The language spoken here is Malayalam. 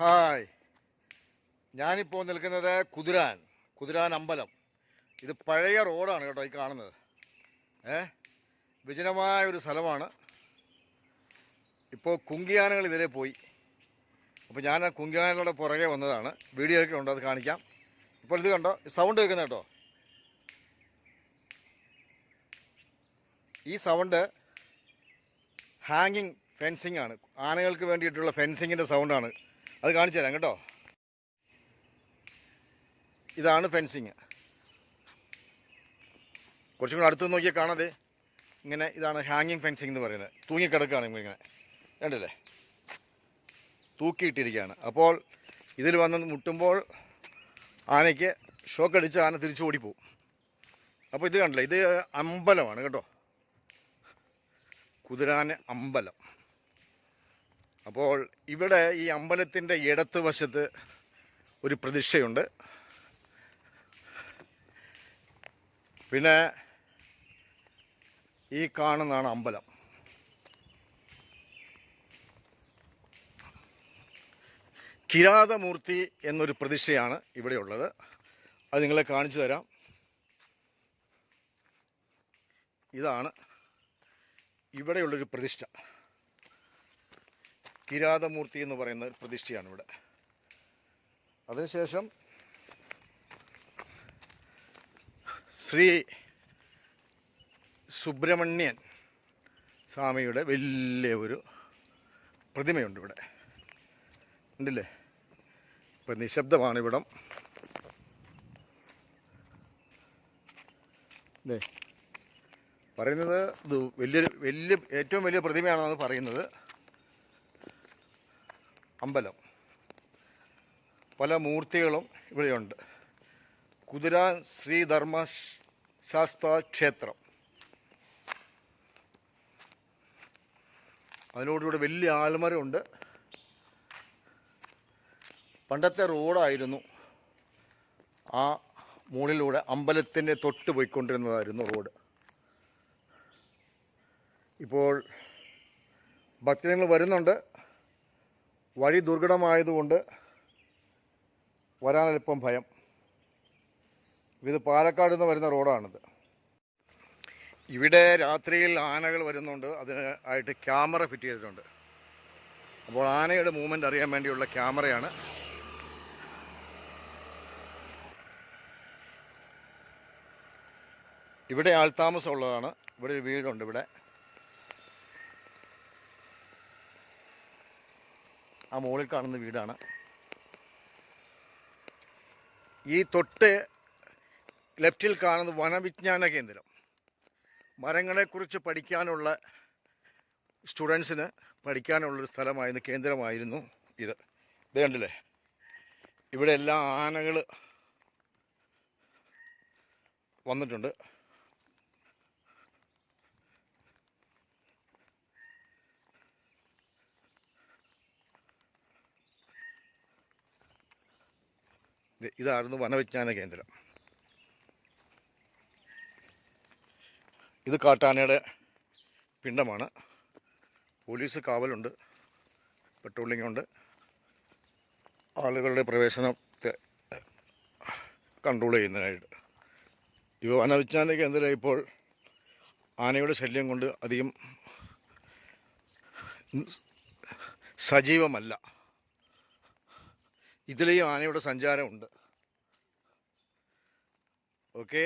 ഹായ്. ഞാനിപ്പോൾ നിൽക്കുന്നത് കുതിരാൻ കുതിരാൻ അമ്പലം. ഇത് പഴയ റോഡാണ് കേട്ടോ ഈ കാണുന്നത്. ഏ? വിജനമായ ഒരു സ്ഥലമാണ്. ഇപ്പോൾ കുങ്കിയാനകൾ ഇതിലെ പോയി. അപ്പോൾ ഞാൻ ആ കുങ്കിയാനകളുടെ പുറകെ വന്നതാണ്. വീഡിയോ ഒക്കെ ഉണ്ട് അത് കാണിക്കാം. ഇപ്പോൾ ഇത് കണ്ടോ? സൗണ്ട് കേൾക്കുന്ന കേട്ടോ? ഈ സൗണ്ട് ഹാങ്ങിങ് ഫെൻസിങ് ആണ്. ആനകൾക്ക് വേണ്ടിയിട്ടുള്ള ഫെൻസിങ്ങിന്റെ സൗണ്ടാണ് അത് കാണിച്ചു തരാം കേട്ടോ. ഇതാണ് ഫെൻസിങ് കുറച്ചും കൂടെ അടുത്ത് നോക്കിയാൽ കാണാതെ ഇങ്ങനെ ഇതാണ് ഹാങ്ങിങ് ഫെൻസിങ് എന്ന് പറയുന്നത്. തൂങ്ങിക്കിടക്കുകയാണ് ഇങ്ങനെ കണ്ടില്ലേ? തൂക്കിയിട്ടിരിക്കുകയാണ്. അപ്പോൾ ഇതിൽ വന്ന് മുട്ടുമ്പോൾ ആനയ്ക്ക് ഷോക്ക് അടിച്ച് ആന തിരിച്ചു ഓടിപ്പോവും. അപ്പോൾ ഇത് കണ്ടില്ല? ഇത് അമ്പലമാണ് കേട്ടോ. കുതിരാന അമ്പലം. അപ്പോൾ ഇവിടെ ഈ അമ്പലത്തിന്റെ ഇടത്ത് വശത്ത് ഒരു പ്രതിഷ്ഠയുണ്ട്. പിന്നെ ഈ കാണുന്നതാണ് അമ്പലം. കിരാതമൂർത്തി എന്നൊരു പ്രതിഷ്ഠയാണ് ഇവിടെ ഉള്ളത് അത് നിങ്ങളെ കാണിച്ചു തരാം. ഇതാണ് ഇവിടെയുള്ളൊരു പ്രതിഷ്ഠ. കിരാതമൂർത്തി എന്ന് പറയുന്ന ഒരു പ്രതിഷ്ഠയാണ് ഇവിടെ അതിനുശേഷം ശ്രീ സുബ്രഹ്മണ്യൻ സ്വാമിയുടെ വലിയ ഒരു പ്രതിമയുണ്ട് ഇവിടെ. ഉണ്ടല്ലേ ഇപ്പം നിശബ്ദമാണ് ഇവിടം പറയുന്നത് ഇത് വലിയൊരു വലിയ ഏറ്റവും വലിയ പ്രതിമയാണെന്നാണ് പറയുന്നത് അമ്പലം. പല മൂർത്തികളും ഇവിടെയുണ്ട്. കുതിര ശ്രീധർമ്മ ശാസ്ത്ര ക്ഷേത്രം. അതിനോടുകൂടെ വലിയ ആൽമരമുണ്ട്. പണ്ടത്തെ റോഡായിരുന്നു ആ മുകളിലൂടെ അമ്പലത്തിന്റെ തൊട്ട് പോയിക്കൊണ്ടിരുന്നതായിരുന്നു റോഡ്. ഇപ്പോൾ ഭക്തജനങ്ങൾ വരുന്നുണ്ട്. വഴി ദുർഘടമായതുകൊണ്ട് വരാനല്പം ഭയം. ഇത് പാലക്കാട് നിന്ന് വരുന്ന റോഡാണിത്. ഇവിടെ രാത്രിയിൽ ആനകൾ വരുന്നുണ്ട്. അതിന് ആയിട്ട് ക്യാമറ ഫിറ്റ് ചെയ്തിട്ടുണ്ട്. അപ്പോൾ ആനയുടെ മൂവ്മെന്റ് അറിയാൻ വേണ്ടിയുള്ള ക്യാമറയാണ്. ഇവിടെ ആൾതാമസം ഉള്ളതാണ് ഇവിടെ ഒരു വീടുണ്ട് ഇവിടെ. ആ മുകളിൽ കാണുന്ന വീടാണ്. ഈ തൊട്ട് ലെഫ്റ്റിൽ കാണുന്ന വനവിജ്ഞാന കേന്ദ്രം. മരങ്ങളെക്കുറിച്ച് പഠിക്കാനുള്ള സ്റ്റുഡൻസിന് പഠിക്കാനുള്ളൊരു സ്ഥലമായിരുന്നു കേന്ദ്രമായിരുന്നു ഇത്. ഇത് കണ്ടില്ലേ? ഇവിടെ എല്ലാ ആനകൾ വന്നിട്ടുണ്ട്. ഇതായിരുന്നു വനവിജ്ഞാന കേന്ദ്രം. ഇത് കാട്ടാനയുടെ പിണ്ടമാണ് പോലീസ് കാവലുണ്ട് പെട്രോളിംഗ് ഉണ്ട് ആളുകളുടെ പ്രവേശനത്തെ കൺട്രോൾ ചെയ്യുന്നതിനായിട്ട്. ഇവ വനവിജ്ഞാന കേന്ദ്രം ഇപ്പോൾ ആനയുടെ ശല്യം കൊണ്ട് അധികം സജീവമല്ല. ഇതിലെയും ആനയുടെ സഞ്ചാരമുണ്ട്. ഓക്കേ